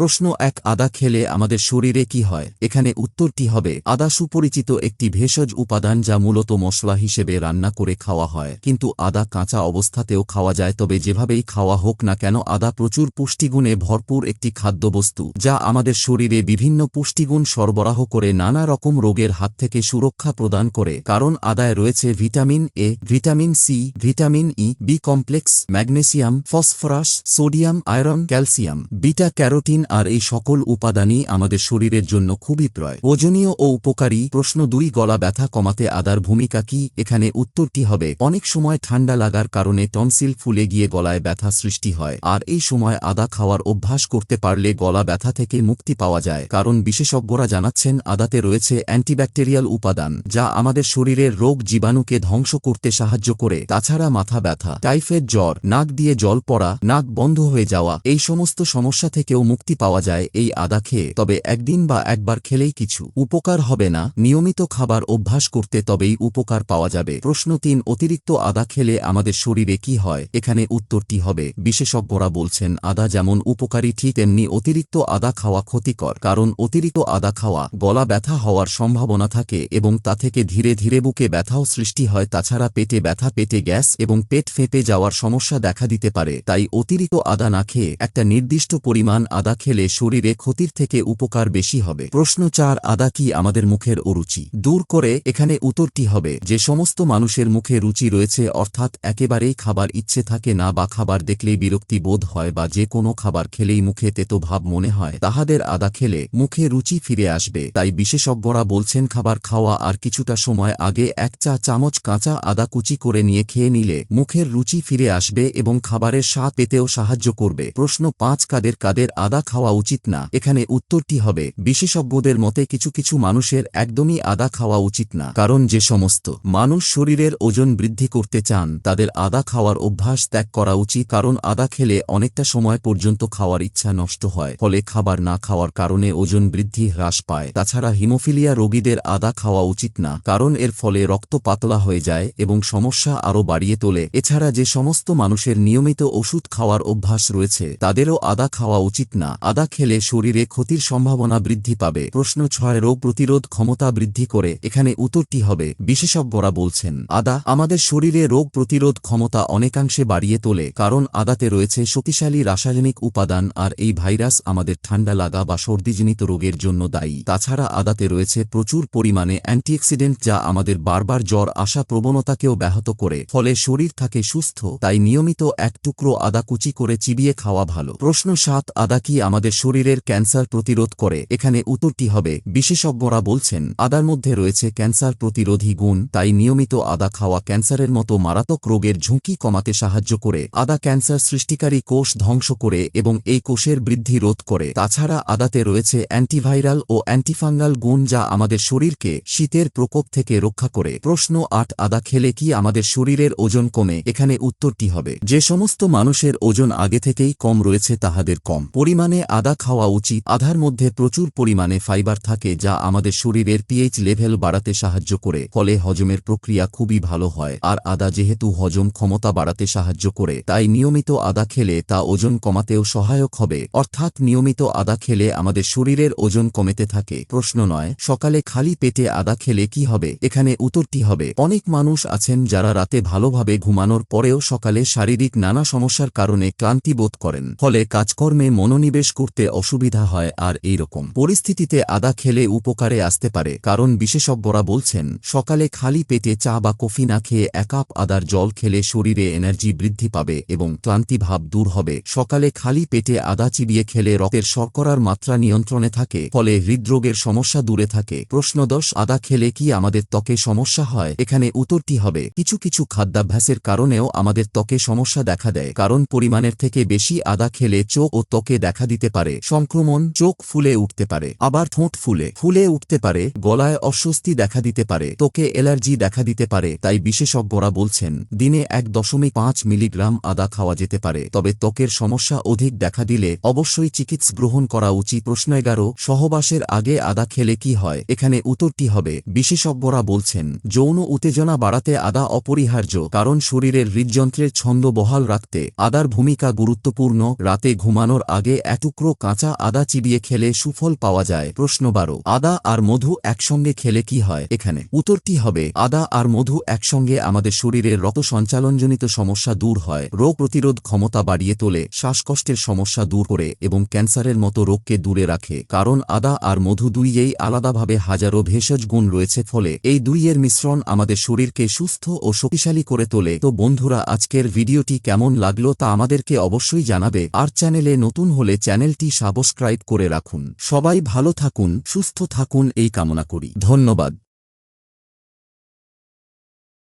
প্রশ্ন এক, আদা খেলে আমাদের শরীরে কি হয়? এখানে উত্তরটি হবে, আদা সুপরিচিত একটি ভেষজ উপাদান যা মূলত মশলা হিসেবে রান্না করে খাওয়া হয়। কিন্তু আদা কাঁচা অবস্থাতেও খাওয়া যায়, তবে যেভাবেই খাওয়া হোক না কেন, আদা প্রচুর পুষ্টিগুণে ভরপুর একটি খাদ্যবস্তু, যা আমাদের শরীরে বিভিন্ন পুষ্টিগুণ সরবরাহ করে নানা রকম রোগের হাত থেকে সুরক্ষা প্রদান করে। কারণ আদায় রয়েছে vitamin A, vitamin C, vitamin E, B complex, magnesium, phosphorus, sodium, iron, calcium, beta carotene আর এই সকল উপাদানই আমাদের শরীরের জন্য খুবই প্রয়। ওজনীয় ও উপকারী প্রশ্ন দুই, গলা ব্যথা কমাতে আদার ভূমিকা কি? এখানে উত্তরটি হবে, অনেক সময় ঠান্ডা লাগার কারণে টনসিল ফুলে গিয়ে গলায় ব্যথা সৃষ্টি হয়। আর এই সময় আদা খাওয়ার অভ্যাস করতে পারলে গলা ব্যথা থেকে মুক্তি পাওয়া যায়। কারণ বিশেষজ্ঞরা জানাচ্ছেন, আদাতে রয়েছে অ্যান্টিব্যাকটেরিয়াল উপাদান, যা আমাদের শরীরের রোগ জীবাণুকে ধ্বংস করতে সাহায্য করে। তাছাড়া মাথা ব্যথা, টাইফয়েড জ্বর, নাক দিয়ে জল পড়া, নাক বন্ধ হয়ে যাওয়া, এই সমস্ত সমস্যা থেকেও মুক্তি পাওয়া যায় এই আদা খেয়ে, তবে একদিন বা একবার খেলেই কিছু। উপকার হবে না। নিয়মিত খাবার অভ্যাস করতে তবেই উপকার পাওয়া যাবে। প্রশ্ন তিন, অতিরিক্ত আদা খেলে আমাদের শরীরে কি হয়? এখানে উত্তরটি হবে, বিশেষজ্ঞরা বলছেন, আদা যেমন উপকারী, ঠিক তেমনি অতিরিক্ত আদা খাওয়া ক্ষতিকর। কারণ অতিরিক্ত আদা খাওয়া গলা ব্যথা হওয়ার সম্ভাবনা থাকে এবং তা থেকে ধীরে ধীরে বুকে ব্যথাও সৃষ্টি হয়। তাছাড়া পেটে ব্যথা, পেটে গ্যাস এবং পেট ফেঁপে যাওয়ার সমস্যা দেখা দিতে পারে। তাই অতিরিক্ত আদা না খেয়ে একটা নির্দিষ্ট পরিমাণ আদা খেলে শরীরে ক্ষতির থেকে উপকার বেশি হবে। প্রশ্ন চার, আদা কি আমাদের মুখের অরুচি? দূর করে, এখানে উত্তরটি হবে, যে সমস্ত মানুষের মুখে রুচি রয়েছে, অর্থাৎ একেবারেই খাবার ইচ্ছে থাকে না বা খাবার দেখলেই বিরক্তি বোধ হয় বা যে কোনো খাবার খেলেই মুখে তেতো ভাব মনে হয়, তাহাদের আদা খেলে মুখে রুচি ফিরে আসবে। তাই বিশেষজ্ঞরা বলছেন, খাবার খাওয়া আর কিছুটা সময় আগে এক চা চামচ কাঁচা আদা কুচি করে নিয়ে খেয়ে নিলে মুখের রুচি ফিরে আসবে এবং খাবারের স্বাদ পেতেও সাহায্য করবে। প্রশ্ন পাঁচ, কাদের কাদের আদা খাওয়া উচিত না। এখানে উত্তরটি হবে, বিশেষজ্ঞদের মতে কিছু কিছু মানুষের একদমই আদা খাওয়া উচিত না। কারণ যে সমস্ত মানুষ শরীরের ওজন বৃদ্ধি করতে চান, তাদের আদা খাওয়ার অভ্যাস ত্যাগ করা উচিত। কারণ আদা খেলে অনেকটা সময় পর্যন্ত খাওয়ার ইচ্ছা নষ্ট হয়, ফলে খাবার না খাওয়ার কারণে ওজন বৃদ্ধি হ্রাস পায়। তাছাড়া হিমোফিলিয়া রোগীদের আদা খাওয়া উচিত না, কারণ এর ফলে রক্ত পাতলা হয়ে যায় এবং সমস্যা আরও বাড়িয়ে তোলে। এছাড়া যে সমস্ত মানুষের নিয়মিত ওষুধ খাওয়ার অভ্যাস রয়েছে, তাদেরও আদা খাওয়া উচিত না। আদা খেলে শরীরে ক্ষতির সম্ভাবনা বৃদ্ধি পাবে। প্রশ্ন ছয়, রোগ প্রতিরোধ ক্ষমতা বৃদ্ধি করে এখানে উত্তরটি হবে, বিশেষজ্ঞরা বলছেন, আদা আমাদের শরীরে রোগ প্রতিরোধ ক্ষমতা অনেকাংশে বাড়িয়ে তোলে, কারণ আদাতে রয়েছে শক্তিশালী রাসায়নিক উপাদান আর এই ভাইরাস আমাদের ঠান্ডা লাগা বা সর্দিজনিত রোগের জন্য দায়ী। তাছাড়া আদাতে রয়েছে প্রচুর পরিমাণে অ্যান্টিঅক্সিডেন্ট যা আমাদের বারবার জ্বর আসা প্রবণতাকেও ব্যাহত করে, ফলে শরীর থাকে সুস্থ, তাই নিয়মিত এক টুকরো আদা কুচি করে চিবিয়ে খাওয়া ভালো। প্রশ্ন সাত, আদা কি আমাদের শরীরের ক্যান্সার প্রতিরোধ করে। এখানে উত্তরটি হবে, বিশেষজ্ঞরা বলছেন, আদার মধ্যে রয়েছে ক্যান্সার প্রতিরোধী গুণ, তাই নিয়মিত আদা খাওয়া ক্যান্সারের মতো মারাত্মক রোগের ঝুঁকি কমাতে সাহায্য করে। আদা ক্যান্সার সৃষ্টিকারী কোষ ধ্বংস করে এবং এই কোষের বৃদ্ধি রোধ করে। তাছাড়া আদাতে রয়েছে অ্যান্টিভাইরাল ও অ্যান্টিফাঙ্গাল গুণ যা আমাদের শরীরকে শীতের প্রকোপ থেকে রক্ষা করে। প্রশ্ন আট, আদা খেলে কি আমাদের শরীরের ওজন কমে? এখানে উত্তরটি হবে, যে সমস্ত মানুষের ওজন আগে থেকেই কম রয়েছে তাহাদের কম। পরিমাণে আদা খাওয়া উচিত। আধার মধ্যে প্রচুর পরিমাণে ফাইবার থাকে যা আমাদের শরীরের পিএইচ লেভেল বাড়াতে সাহায্য করে, ফলে হজমের প্রক্রিয়া খুবই ভালো হয়। আর আদা যেহেতু হজম ক্ষমতা বাড়াতে সাহায্য করে, তাই নিয়মিত আদা খেলে তা ওজন কমাতেও সহায়ক হবে। অর্থাৎ নিয়মিত আদা খেলে আমাদের শরীরের ওজন কমেতে থাকে। প্রশ্ন নয়, সকালে খালি পেটে আদা খেলে কি হবে? এখানে উত্তরটি হবে, অনেক মানুষ আছেন যারা রাতে ভালোভাবে ঘুমানোর পরেও সকালে শারীরিক নানা সমস্যার কারণে ক্লান্তি বোধ করেন, ফলে কাজকর্মে মনোনিবেশ করতে অসুবিধা হয় আর এইরকম। পরিস্থিতিতে আদা খেলে উপকারে আসতে পারে, কারণ বিশেষজ্ঞরা বলছেন, সকালে খালি পেটে চা বা কফি না খেয়ে এক কাপ আদার জল খেলে শরীরে এনার্জি বৃদ্ধি পাবে এবং ক্লান্তিভাব দূর হবে। সকালে খালি পেটে আদা চিবিয়ে খেলে রক্তের শর্করার মাত্রা নিয়ন্ত্রণে থাকে, ফলে হৃদরোগের সমস্যা দূরে থাকে। প্রশ্ন দশ, আদা খেলে কি আমাদের ত্বকে সমস্যা হয়? এখানে উত্তরটি হবে, কিছু কিছু খাদ্যাভ্যাসের কারণেও আমাদের ত্বকে সমস্যা দেখা দেয়, কারণ পরিমাণের থেকে বেশি আদা খেলে চোখ ও ত্বকে দেখা দিতে পারে, সংক্রমণ চোখ ফুলে উঠতে পারে, আবার ঠোঁট ফুলে ফুলে উঠতে পারে, গলায় অস্বস্তি দেখা দিতে পারে, ত্বকে অ্যালার্জি দেখা দিতে পারে, তাই বিশেষজ্ঞরা বলছেন, দিনে এক দশমিক পাঁচ মিলিগ্রাম আদা খাওয়া যেতে পারে, তবে ত্বকের সমস্যা অধিক দেখা দিলে অবশ্যই চিকিৎসা গ্রহণ করা উচিত। প্রশ্ন এগারো, সহবাসের আগে আদা খেলে কি হয়? এখানে উত্তরটি হবে, বিশেষজ্ঞরা বলছেন, যৌন উত্তেজনা বাড়াতে আদা অপরিহার্য, কারণ শরীরের হৃদযন্ত্রের ছন্দ বহাল রাখতে আদার ভূমিকা গুরুত্বপূর্ণ, রাতে ঘুমানোর আগে এক টুকরো কাঁচা আদা চিবিয়ে খেলে সুফল পাওয়া যায়। প্রশ্ন বারো, আদা আর মধু একসঙ্গে খেলে কি হয়? এখানে উত্তরটি হবে, আদা আর মধু একসঙ্গে আমাদের শরীরের রক্ত সঞ্চালনজনিত সমস্যা দূর হয়, রোগ প্রতিরোধ ক্ষমতা বাড়িয়ে তোলে, শ্বাসকষ্টের সমস্যা দূর করে এবং ক্যান্সারের মতো রোগকে দূরে রাখে। কারণ আদা আর মধু দুইয়েই আলাদাভাবে হাজারো ভেষজ গুণ রয়েছে, ফলে এই দুইয়ের মিশ্রণ আমাদের শরীরকে সুস্থ ও শক্তিশালী করে তোলে। তো বন্ধুরা, আজকের ভিডিওটি কেমন লাগল তা আমাদেরকে অবশ্যই জানাবে। আর চ্যানেলে নতুন হলে চ্যানেলটি সাবস্ক্রাইব করে রাখুন। সবাই ভালো থাকুন সুস্থ থাকুন এই কামনা করি। ধন্যবাদ।